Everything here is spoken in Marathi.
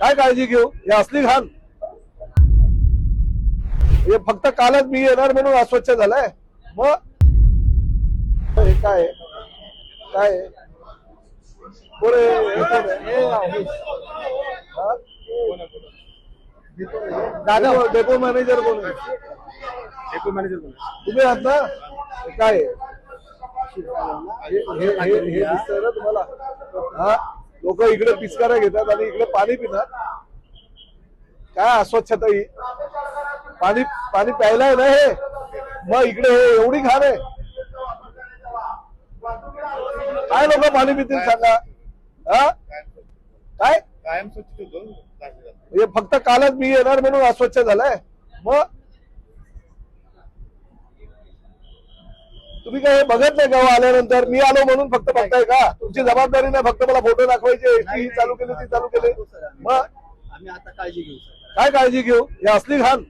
काय काळजी घेऊ? हे असली घाण. हे फक्त कालच मी येणार म्हणून अस्वच्छ झालाय. मग? हे काय? काय? दादा. डेपो मॅनेजर कोण डेपो मॅनेजर कोण तुम्ही आहात ना? हे काय? हे- दिसतंय ना तुम्हाला? हा? लोक इकडे पिचकाऱ्या घेतात आणि इकडे पाणी पितात. काय अस्वच्छता ही? पाणी पाणी प्यायला आहे ना हे? मग इकडे हे एवढी घाण आहे. काय लोक पाणी पितील सांगा? हा? काय? कायम स्वच्छ हे फक्त कालच मी येणार म्हणून अस्वच्छ झालाय. मग तुम्ही काय हे बघत नाही गाव आल्यानंतर मी आलो म्हणून फक्त बघताय का तुमची जबाबदारी नाही फक्त मला फोटो दाखवायचे ही चालू केली ती चालू केली मग आम्ही आता काळजी घेऊ काय काळजी घेऊ हे असली घाण